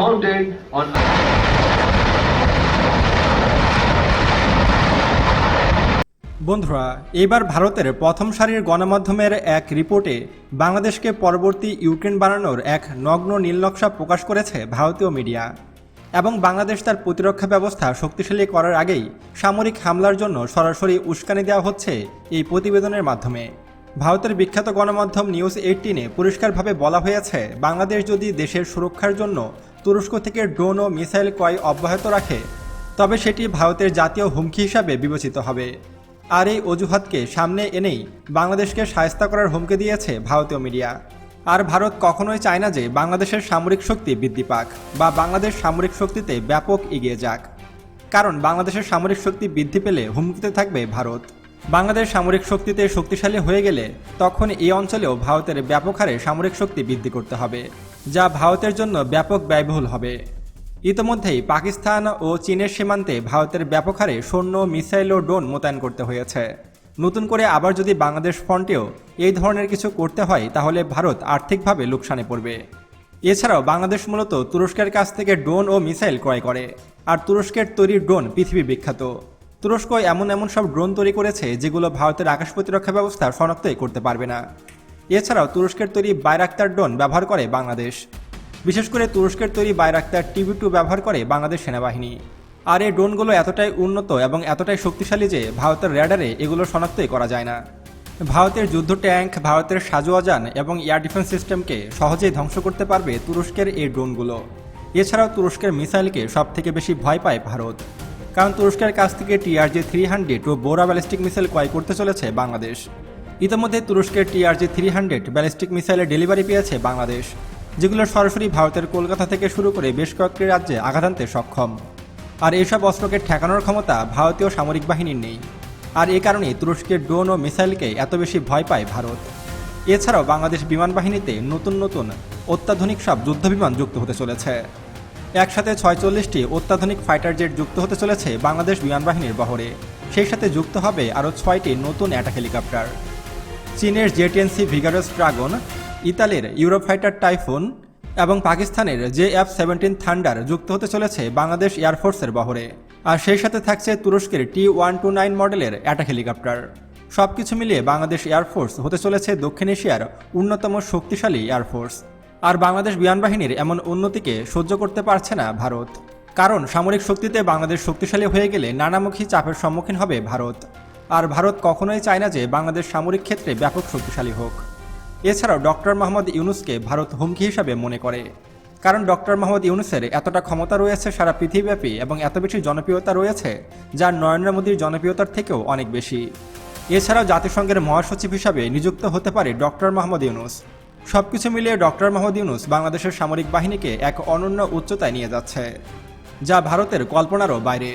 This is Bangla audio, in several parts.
mounted on বন্ধুরা, এবার ভারতের প্রথম সারির গণমাধ্যমের এক রিপোর্টে বাংলাদেশকে পরবর্তী ইউক্রেন বানানোর এক নগ্ন নীলনকশা প্রকাশ করেছে ভারতীয় মিডিয়া। এবং বাংলাদেশ তার প্রতিরক্ষা ব্যবস্থা শক্তিশালী করার আগেই সামরিক হামলার জন্য সরাসরি উস্কানি দেওয়া হচ্ছে এই প্রতিবেদনের মাধ্যমে। ভারতের বিখ্যাত গণমাধ্যম নিউজ এইটিনে পরিষ্কারভাবে বলা হয়েছে, বাংলাদেশ যদি দেশের সুরক্ষার জন্য তুরস্ক থেকে ড্রোন ও মিসাইল ক্রয় অব্যাহত রাখে, তবে সেটি ভারতের জাতীয় হুমকি হিসাবে বিবেচিত হবে। আর এই অজুহাতকে সামনে এনেই বাংলাদেশকে সায়স্তা করার হুমকি দিয়েছে ভারতীয় মিডিয়া। আর ভারত কখনোই চায় না যে বাংলাদেশের সামরিক শক্তি বৃদ্ধি পাক বা বাংলাদেশ সামরিক শক্তিতে ব্যাপক এগিয়ে যাক। কারণ বাংলাদেশের সামরিক শক্তি বৃদ্ধি পেলে হুমকিতে থাকবে ভারত। বাংলাদেশ সামরিক শক্তিতে শক্তিশালী হয়ে গেলে তখন এই অঞ্চলেও ভারতের ব্যাপক হারে সামরিক শক্তি বৃদ্ধি করতে হবে। যা ভারতের জন্য ব্যাপক ব্যয়বহুল হবে। ইতোমধ্যেই পাকিস্তান ও চীনের সীমান্তে ভারতের ব্যাপক হারে সৈন্য মিসাইল ও ড্রোন মোতায়েন করতে হয়েছে। নতুন করে আবার যদি বাংলাদেশ ফ্রন্টেও এই ধরনের কিছু করতে হয়, তাহলে ভারত আর্থিকভাবে লোকসানে পড়বে। এছাড়াও বাংলাদেশ মূলত তুরস্কের কাছ থেকে ড্রোন ও মিসাইল ক্রয় করে, আর তুরস্কের তৈরি ড্রোন পৃথিবী বিখ্যাত। তুরস্ক এমন এমন সব ড্রোন তৈরি করেছে, যেগুলো ভারতের আকাশ প্রতিরক্ষা ব্যবস্থা শনাক্তই করতে পারবে না। এছাড়াও তুরস্কের তৈরি বাইরাক্তার ড্রোন ব্যবহার করে বাংলাদেশ। বিশেষ করে তুরস্কের তৈরি বাইরাক্তার টিভি টু ব্যবহার করে বাংলাদেশ সেনাবাহিনী। আর এই ড্রোনগুলো এতটাই উন্নত এবং এতটাই শক্তিশালী যে ভারতের র্যাডারে এগুলো শনাক্তই করা যায় না। ভারতের যুদ্ধ ট্যাঙ্ক, ভারতের সাজোয়াজান এবং এয়ার ডিফেন্স সিস্টেমকে সহজেই ধ্বংস করতে পারবে তুরস্কের এই ড্রোনগুলো। এছাড়াও তুরস্কের মিসাইলকে সব থেকে বেশি ভয় পায় ভারত। কারণ তুরস্কের কাছ থেকে টিআরজি থ্রি হান্ড্রেড ও বোরা ব্যালিস্টিক মিসাইল ক্রয় করতে চলেছে বাংলাদেশ। ইতিমধ্যে তুরস্কের টিআরজি থ্রি হান্ড্রেড ব্যালিস্টিক মিসাইলের ডেলিভারি পেয়েছে বাংলাদেশ, যেগুলো সরাসরি ভারতের কলকাতা থেকে শুরু করে বেশ কয়েকটি রাজ্যে আঘাত আনতে সক্ষম। আর এসব অস্ত্রকে ঠেকানোর ক্ষমতা ভারতীয় সামরিক বাহিনীর নেই। আর এ কারণেই তুরস্কের ড্রোন ও মিসাইলকে এত বেশি ভয় পায় ভারত। এছাড়াও বাংলাদেশ বিমান বাহিনীতে নতুন নতুন অত্যাধুনিক সব যুদ্ধবিমান যুক্ত হতে চলেছে। একসাথে ছয়চল্লিশটি অত্যাধুনিক ফাইটার জেট যুক্ত হতে চলেছে বাংলাদেশ বিমান বাহিনীর বহরে। সেই সাথে যুক্ত হবে আরও ছয়টি নতুন অ্যাটাক হেলিকপ্টার। চীনের জেটিএনসি ভিগারাস ড্রাগন, ইতালির ইউরোফাইটার টাইফুন এবং পাকিস্তানের জে এফ সেভেন্টিন থান্ডার যুক্ত হতে চলেছে বাংলাদেশ এয়ারফোর্সের বহরে। আর সেই সাথে থাকছে তুরস্কের টি ওয়ান টু নাইন মডেলের অ্যাটাক হেলিকপ্টার। সব কিছু মিলিয়ে বাংলাদেশ এয়ারফোর্স হতে চলেছে দক্ষিণ এশিয়ার অন্যতম শক্তিশালী এয়ারফোর্স আর বাংলাদেশ বিমান বাহিনীর এমন উন্নতিকে সহ্য করতে পারছে না ভারত। কারণ সামরিক শক্তিতে বাংলাদেশ শক্তিশালী হয়ে গেলে নানামুখী চাপের সম্মুখীন হবে ভারত। আর ভারত কখনোই চায় না যে বাংলাদেশ সামরিক ক্ষেত্রে ব্যাপক শক্তিশালী হোক। এছাড়াও ডক্টর মোহাম্মদ ইউনুসকে ভারত হুমকি হিসাবে মনে করে। কারণ ডক্টর মোহাম্মদ ইউনুসের এতটা ক্ষমতা রয়েছে সারা পৃথিবীব্যাপী এবং এত বেশি জনপ্রিয়তা রয়েছে যা নরেন্দ্র মোদীর জনপ্রিয়তার থেকেও অনেক বেশি। এছাড়াও জাতিসংঘের মহাসচিব হিসাবে নিযুক্ত হতে পারে ডক্টর মোহাম্মদ ইউনুস। সবকিছু মিলিয়ে ডক্টর মোহাম্মদ ইউনুস বাংলাদেশের সামরিক বাহিনীকে এক অনন্য উচ্চতায় নিয়ে যাচ্ছে, যা ভারতের কল্পনারও বাইরে।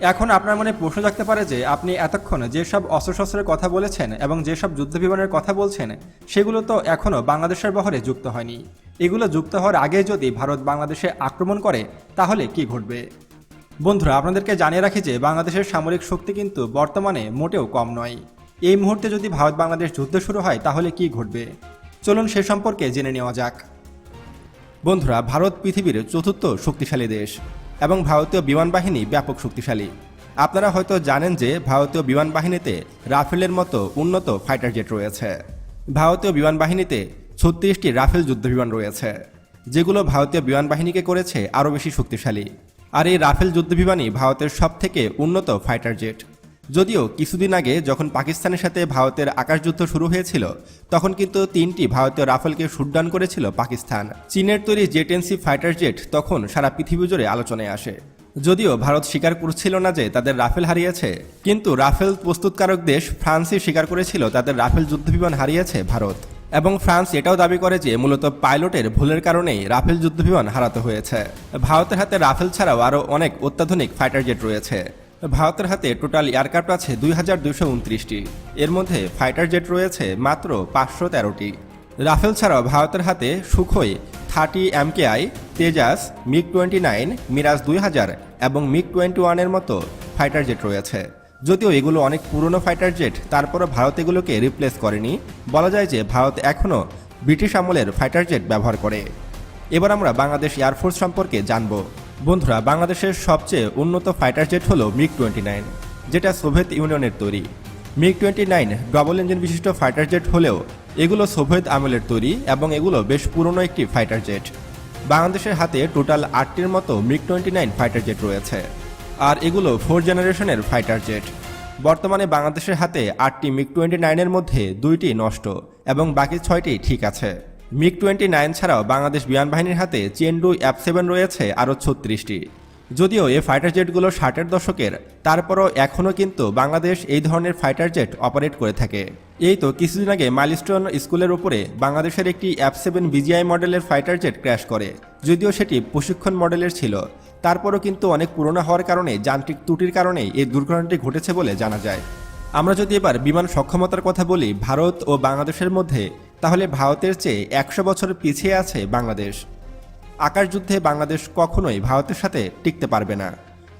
এখন আপনার মনে প্রশ্ন জাগতে পারে যে আপনি এতক্ষণ যেসব অস্ত্রশস্ত্রের কথা বলেছেন এবং যেসব যুদ্ধবিমানের কথা বলছেন, সেগুলো তো এখনও বাংলাদেশের বহরে যুক্ত হয়নি। এগুলো যুক্ত হওয়ার আগে যদি ভারত বাংলাদেশে আক্রমণ করে, তাহলে কি ঘটবে? বন্ধুরা, আপনাদেরকে জানিয়ে রাখি যে বাংলাদেশের সামরিক শক্তি কিন্তু বর্তমানে মোটেও কম নয়। এই মুহূর্তে যদি ভারত বাংলাদেশ যুদ্ধ শুরু হয়, তাহলে কি ঘটবে? চলুন সে সম্পর্কে জেনে নেওয়া যাক। বন্ধুরা, ভারত পৃথিবীর চতুর্থ শক্তিশালী দেশ। এবং ভারতীয় বিমান বাহিনী ব্যাপক শক্তিশালী। আপনারা হয়তো জানেন যে ভারতীয় বিমান বাহিনীতে রাফেলের মতো উন্নত ফাইটার জেট রয়েছে। ভারতীয় বিমান বাহিনীতে ছত্রিশটি রাফেল যুদ্ধবিমান রয়েছে, যেগুলো ভারতীয় বিমান বাহিনীকে করেছে আরও বেশি শক্তিশালী। আর এই রাফেল যুদ্ধবিমানই ভারতের সবথেকে উন্নত ফাইটার জেট। যদিও কিছুদিন আগে যখন পাকিস্তানের সাথে ভারতের আকাশযুদ্ধ শুরু হয়েছিল, তখন কিন্তু তিনটি ভারতীয় রাফেলকে শুটডাউন করেছিল পাকিস্তান। চীনের তৈরি জেটেন্সি ফাইটার জেট তখন সারা পৃথিবী জুড়ে আলোচনায় আসে। যদিও ভারত স্বীকার করছিল না যে তাদের রাফেল হারিয়েছে, কিন্তু রাফেল প্রস্তুতকারক দেশ ফ্রান্সই স্বীকার করেছিল তাদের রাফেল যুদ্ধবিমান হারিয়েছে ভারত। এবং ফ্রান্স এটাও দাবি করে যে মূলত পাইলটের ভুলের কারণেই রাফেল যুদ্ধবিমান হারাতে হয়েছে। ভারতের হাতে রাফেল ছাড়াও আরও অনেক অত্যাধুনিক ফাইটার জেট রয়েছে। ভারতের হাতে টোটাল এয়ারক্রাফট আছে দুই হাজার দুইশো উনত্রিশটি। এর মধ্যে ফাইটার জেট রয়েছে মাত্র পাঁচশো তেরোটি। রাফেল ছাড়াও ভারতের হাতে Sukhoi thirty MKI Tejas, MiG twenty nine, Mirage দুই হাজার এবং মিগ টোয়েন্টি ওয়ানের মতো ফাইটার জেট রয়েছে। যদিও এগুলো অনেক পুরনো ফাইটার জেট, তারপরও ভারত এগুলোকে রিপ্লেস করেনি। বলা যায় যে ভারত এখনও ব্রিটিশ আমলের ফাইটার জেট ব্যবহার করে। এবার আমরা বাংলাদেশ এয়ারফোর্স সম্পর্কে জানব। বন্ধুরা, বাংলাদেশের সবচেয়ে উন্নত ফাইটার জেট হলো মিগ টোয়েন্টি নাইন যেটা সোভিয়েত ইউনিয়নের তৈরি। MiG twenty nine double engine বিশিষ্ট ফাইটার জেট হলেও এগুলো সোভিয়েত আমলের তৈরি এবং এগুলো বেশ পুরনো একটি ফাইটার জেট বাংলাদেশের হাতে টোটাল আটটির মতো MiG twenty nine fighter jet রয়েছে, আর এগুলো ফোর জেনারেশনের ফাইটার জেট বর্তমানে বাংলাদেশের হাতে আটটি মিগ টোয়েন্টি নাইনের মধ্যে দুইটি নষ্ট এবং বাকি ছয়টি ঠিক আছে। মিগ টোয়েন্টি নাইন ছাড়াও বাংলাদেশ বিমান বাহিনীর হাতে চেন্ডু অ্যাপ সেভেন রয়েছে আরও ছত্রিশটি। যদিও এই ফাইটার জেটগুলো ষাটের দশকের, তারপরও এখনও কিন্তু বাংলাদেশ এই ধরনের ফাইটার জেট অপারেট করে থাকে। এই তো কিছুদিন আগে মাইলস্টোন স্কুলের উপরে বাংলাদেশের একটি অ্যাপ সেভেন বিজিআই মডেলের ফাইটার জেট ক্র্যাশ করে। যদিও সেটি প্রশিক্ষণ মডেলের ছিল, তারপরও কিন্তু অনেক পুরনো হওয়ার কারণে যান্ত্রিক ত্রুটির কারণে এই দুর্ঘটনাটি ঘটেছে বলে জানা যায়। আমরা যদি এবার বিমান সক্ষমতার কথা বলি, ভারত ও বাংলাদেশের মধ্যে তাহলে ভারতের চেয়ে একশো বছর পিছিয়ে আছে বাংলাদেশ। আকাশযুদ্ধে বাংলাদেশ কখনোই ভারতের সাথে টিকতে পারবে না।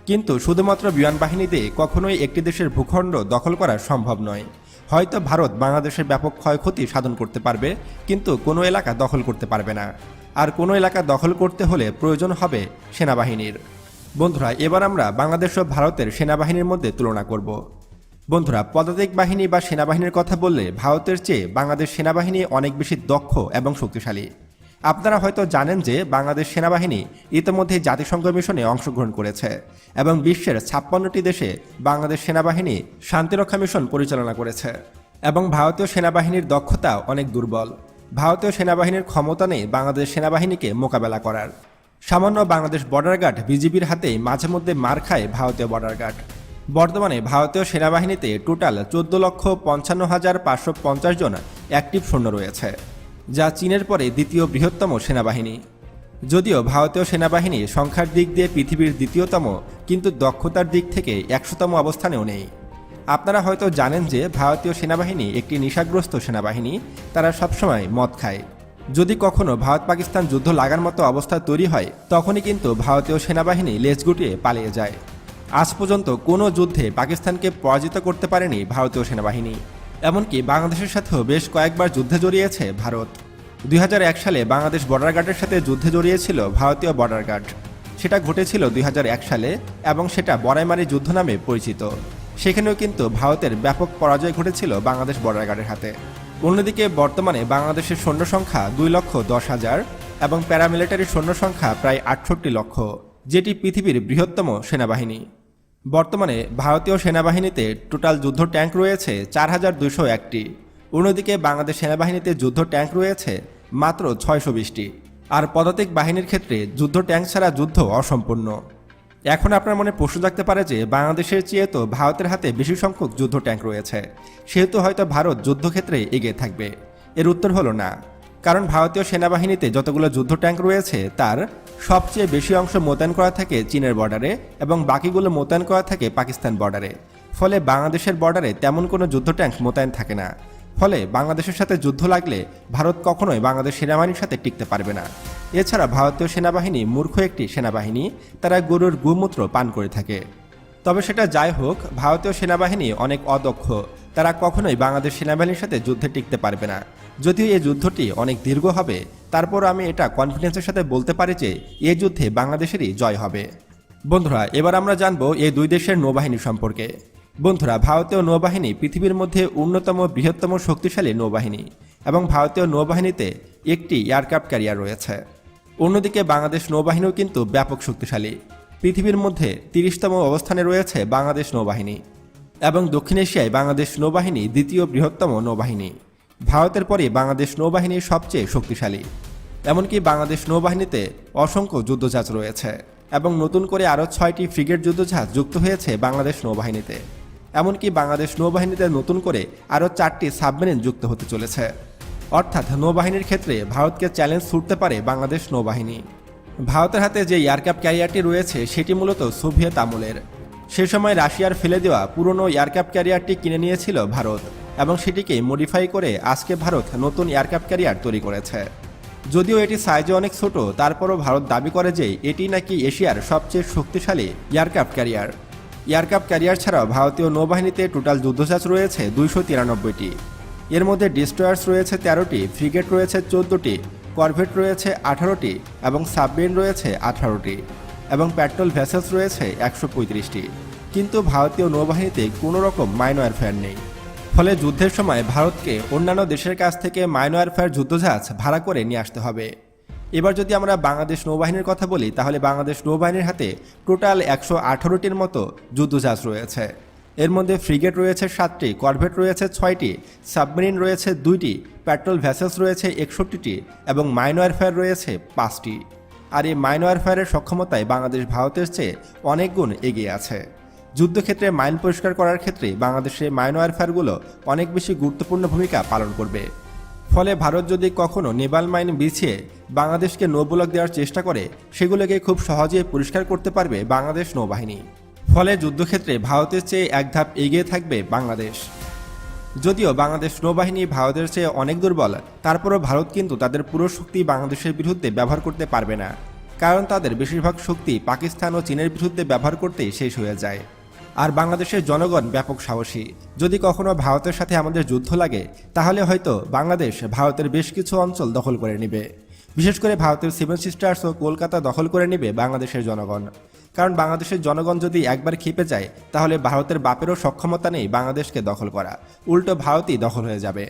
কিন্তু শুধুমাত্র বিমান বাহিনীতে কখনোই একটি দেশের ভূখণ্ড দখল করা সম্ভব নয়। হয়তো ভারত বাংলাদেশের ব্যাপক ক্ষয়ক্ষতি সাধন করতে পারবে, কিন্তু কোনো এলাকা দখল করতে পারবে না। আর কোনো এলাকা দখল করতে হলে প্রয়োজন হবে সেনাবাহিনীর। বন্ধুরা, এবার আমরা বাংলাদেশ ও ভারতের সেনাবাহিনীর মধ্যে তুলনা করব। বন্ধুরা, পদাতিক বাহিনী বা সেনাবাহিনীর কথা বললে ভারতের চেয়ে বাংলাদেশ সেনাবাহিনী অনেক বেশি দক্ষ এবং শক্তিশালী। আপনারা হয়তো জানেন যে বাংলাদেশ সেনাবাহিনী ইতিমধ্যে জাতিসংঘ মিশনে অংশগ্রহণ করেছে এবং বিশ্বের ছাপ্পান্নটি দেশে বাংলাদেশ সেনাবাহিনী শান্তিরক্ষা মিশন পরিচালনা করেছে এবং ভারতীয় সেনাবাহিনীর দক্ষতা অনেক দুর্বল। ভারতীয় সেনাবাহিনীর ক্ষমতা নেই বাংলাদেশ সেনাবাহিনীকে মোকাবেলা করার। সামান্য বাংলাদেশ বর্ডার গার্ড বিজিবির হাতেই মাঝে মধ্যে মার খায় ভারতীয় বর্ডার গার্ড। বর্তমানে ভারতীয় সেনাবাহিনীতে টোটাল চোদ্দ লক্ষ পঞ্চান্ন হাজার পাঁচশো পঞ্চাশ জন অ্যাক্টিভ সৈন্য রয়েছে, যা চীনের পরে দ্বিতীয় বৃহত্তম সেনাবাহিনী। যদিও ভারতীয় সেনাবাহিনী সংখ্যার দিক দিয়ে পৃথিবীর দ্বিতীয়তম, কিন্তু দক্ষতার দিক থেকে একশোতম অবস্থানেও নেই। আপনারা হয়তো জানেন যে ভারতীয় সেনাবাহিনী একটি নেশাগ্রস্ত সেনাবাহিনী, তারা সবসময় মদ খায়। যদি কখনো ভারত পাকিস্তান যুদ্ধ লাগার মতো অবস্থা তৈরি হয়, তখনই কিন্তু ভারতীয় সেনাবাহিনী লেজ গুটিয়ে পালিয়ে যায়। আজ পর্যন্ত কোনো যুদ্ধে পাকিস্তানকে পরাজিত করতে পারেনি ভারতীয় সেনাবাহিনী। এমনকি বাংলাদেশের সাথেও বেশ কয়েকবার যুদ্ধে জড়িয়েছে ভারত। দুই হাজার এক সালে বাংলাদেশ বর্ডার গার্ডের সাথে যুদ্ধে জড়িয়েছিল ভারতীয় বর্ডার গার্ড সেটা ঘটেছিল দুই হাজার এক সালে এবং সেটা বড়াইমারি যুদ্ধ নামে পরিচিত। সেখানেও কিন্তু ভারতের ব্যাপক পরাজয় ঘটেছিল বাংলাদেশ বর্ডার গার্ডের হাতে। অন্যদিকে বর্তমানে বাংলাদেশের সৈন্য সংখ্যা দুই লক্ষ দশ হাজার এবং প্যারামিলিটারি সৈন্য সংখ্যা প্রায় আটষট্টি লক্ষ, যেটি পৃথিবীর বৃহত্তম সেনাবাহিনী। বর্তমানে ভারতীয় সেনাবাহিনীতে টোটাল যুদ্ধ ট্যাঙ্ক রয়েছে চার হাজার দুশো একটি। অন্যদিকে বাংলাদেশ সেনাবাহিনীতে যুদ্ধ ট্যাঙ্ক রয়েছে মাত্র ছয়শো বিশটি। আর পদাতিক বাহিনীর ক্ষেত্রে যুদ্ধ ট্যাঙ্ক ছাড়া যুদ্ধ অসম্পূর্ণ। এখন আপনার মনে প্রশ্ন থাকতে পারে যে বাংলাদেশের চেয়ে তো ভারতের হাতে বেশি সংখ্যক যুদ্ধ ট্যাঙ্ক রয়েছে, সেহেতু হয়তো ভারত যুদ্ধক্ষেত্রে এগিয়ে থাকবে। এর উত্তর হলো না। কারণ ভারতীয় সেনাবাহিনীতে যতগুলো যুদ্ধ ট্যাঙ্ক রয়েছে, তার সবচেয়ে বেশি অংশ মোতায়েন করা থাকে চীনের বর্ডারে এবং বাকিগুলো মোতায়েন করা থাকে পাকিস্তান বর্ডারে। ফলে বাংলাদেশের বর্ডারে তেমন কোনো যুদ্ধ ট্যাঙ্ক মোতায়েন থাকে না। ফলে বাংলাদেশের সাথে যুদ্ধ লাগলে ভারত কখনোই বাংলাদেশ সেনাবাহিনীর সাথে টিকতে পারবে না। এছাড়া ভারতীয় সেনাবাহিনী মূর্খ একটি সেনাবাহিনী, তারা গরুর গোমূত্র পান করে থাকে। তবে সেটা যাই হোক, ভারতীয় সেনাবাহিনী অনেক অদক্ষ। তারা কখনোই বাংলাদেশ সেনাবাহিনীর সাথে যুদ্ধে টিকতে পারবে না। যদিও এই যুদ্ধটি অনেক দীর্ঘ হবে, তারপর আমি এটা কনফিডেন্সের সাথে বলতে পারি যে এই যুদ্ধে বাংলাদেশেরই জয় হবে। বন্ধুরা, এবার আমরা জানব এই দুই দেশের নৌবাহিনী সম্পর্কে। বন্ধুরা, ভারতীয় নৌবাহিনী পৃথিবীর মধ্যে অন্যতম বৃহত্তম শক্তিশালী নৌবাহিনী এবং ভারতীয় নৌবাহিনীতে একটি এয়ারক্রাফট ক্যারিয়ার রয়েছে। অন্যদিকে বাংলাদেশ নৌবাহিনীও কিন্তু ব্যাপক শক্তিশালী। পৃথিবীর মধ্যে তিরিশতম অবস্থানে রয়েছে বাংলাদেশ নৌবাহিনী এবং দক্ষিণ এশিয়ায় বাংলাদেশ নৌবাহিনী দ্বিতীয় বৃহত্তম নৌবাহিনী। ভারতের পরে বাংলাদেশ নৌবাহিনী সবচেয়ে শক্তিশালী। এমনকি বাংলাদেশ নৌবাহিনীতে অসংখ্য যুদ্ধজাহাজ রয়েছে এবং নতুন করে আরও ছয়টি ফ্রিগেট যুদ্ধজাহাজ যুক্ত হয়েছে বাংলাদেশ নৌবাহিনীতে। এমনকি বাংলাদেশ নৌবাহিনীতে নতুন করে আরও চারটি সাবমেরিন যুক্ত হতে চলেছে। অর্থাৎ নৌবাহিনীর ক্ষেত্রে ভারতকে চ্যালেঞ্জ ছুটতে পারে বাংলাদেশ নৌবাহিনী। ভারতের হাতে যে এয়ারক্রাফট ক্যারিয়ারটি রয়েছে, সেটি মূলত সোভিয়েত আমলের। সে সময় রাশিয়ার ফেলে দেওয়া পুরনো এয়ারক্রাফট ক্যারিয়ারটি কিনে নিয়েছিল ভারত এবং সেটিকে মডিফাই করে আজকে ভারত নতুন এয়ারক্রাফট ক্যারিয়ার তৈরি করেছে। যদিও এটি সাইজে অনেক ছোট, তারপরও ভারত দাবি করে যে এটি নাকি এশিয়ার সবচেয়ে শক্তিশালী এয়ারক্রাফট ক্যারিয়ার। এয়ারক্রাফট ক্যারিয়ার ছাড়াও ভারতীয় নৌবাহিনীতে টোটাল যুদ্ধজাহাজ রয়েছে দুইশো তিরানব্বইটি। এর মধ্যে ডিস্ট্রয়ার্স রয়েছে তেরোটি, ফ্রিগেট রয়েছে চোদ্দটি করভেট রয়েছে আঠারোটি এবং সাবমেরিন রয়েছে আঠারোটি এবং পেট্রোল ভেসেলস রয়েছে একশো পঁয়ত্রিশটি। কিন্তু ভারতীয় নৌবাহিনীতে কোনো রকম মাইন ওয়ারফেয়ার নেই। ফলে যুদ্ধের সময় ভারতকে অন্যান্য দেশের কাছ থেকে মাইন ওয়ারফেয়ার যুদ্ধজাহাজ ভাড়া করে নিয়ে আসতে হবে। এবার যদি আমরা বাংলাদেশ নৌবাহিনীর কথা বলি, তাহলে বাংলাদেশ নৌবাহিনীর হাতে টোটাল একশো আঠারোটির মতো যুদ্ধজাহাজ রয়েছে। এর মধ্যে ফ্রিগেট রয়েছে সাতটি, করভেট রয়েছে ছয়টি, সাবমেরিন রয়েছে দুইটি, পেট্রোল ভেসেলস রয়েছে একষট্টিটি এবং মাইন ওয়ারফেয়ার রয়েছে পাঁচটি। আর এই মাইন ওয়ারফেয়ারের সক্ষমতায় বাংলাদেশ ভারতের চেয়ে অনেক গুণ এগিয়ে আছে। যুদ্ধক্ষেত্রে মাইন পরিষ্কার করার ক্ষেত্রে বাংলাদেশের মাইন ওয়ারফেয়ারগুলো অনেক বেশি গুরুত্বপূর্ণ ভূমিকা পালন করবে। ফলে ভারত যদি কখনো নেভাল মাইন বিছিয়ে বাংলাদেশকে নৌবলক দেওয়ার চেষ্টা করে, সেগুলোকে খুব সহজেই পরিষ্কার করতে পারবে বাংলাদেশ নৌবাহিনী। ফলে যুদ্ধক্ষেত্রে ভারতের চেয়ে এক ধাপ এগিয়ে থাকবে বাংলাদেশ। যদিও বাংলাদেশ নৌবাহিনী ভারতের চেয়ে অনেক দুর্বল, তারপরও ভারত কিন্তু তাদের পুরো শক্তি বাংলাদেশের বিরুদ্ধে ব্যবহার করতে পারবে না। কারণ তাদের বেশিরভাগ শক্তি পাকিস্তান ও চীনের বিরুদ্ধে ব্যবহার করতেই শেষ হয়ে যায়। আর বাংলাদেশের জনগণ ব্যাপক সাহসী। যদি কখনো ভারতের সাথে আমাদের যুদ্ধ লাগে, তাহলে হয়তো বাংলাদেশ ভারতের বেশ কিছু অঞ্চল দখল করে নেবে। বিশেষ করে ভারতের সেভেন সিস্টার্স ও কলকাতা দখল করে নেবে বাংলাদেশের জনগণ। কারণ বাংলাদেশের জনগণ যদি একবার খেপে যায়, তাহলে ভারতের বাপেরও সক্ষমতা নেই বাংলাদেশকে দখল করা। উল্টো ভারতই দখল হয়ে যাবে।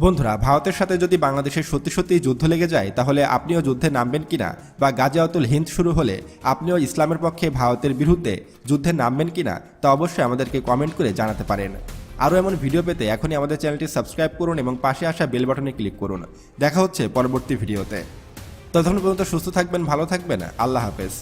বন্ধুরা, ভারতের সাথে যদি বাংলাদেশের সত্যি সত্যি যুদ্ধ লেগে যায়, তাহলে আপনিও যুদ্ধে নামবেন কিনা বা গাজিয়াতুল হিন্দ শুরু হলে আপনিও ইসলামের পক্ষে ভারতের বিরুদ্ধে যুদ্ধে নামবেন কিনা, তা অবশ্যই আমাদেরকে কমেন্ট করে জানাতে পারেন। আরও এমন ভিডিও পেতে এখনই আমাদের চ্যানেলটি সাবস্ক্রাইব করুন এবং পাশে আসা বেল বাটনে ক্লিক করুন। দেখা হচ্ছে পরবর্তী ভিডিওতে। ততক্ষণ পর্যন্ত সুস্থ থাকবেন, ভালো থাকবেন। আল্লাহ হাফেজ।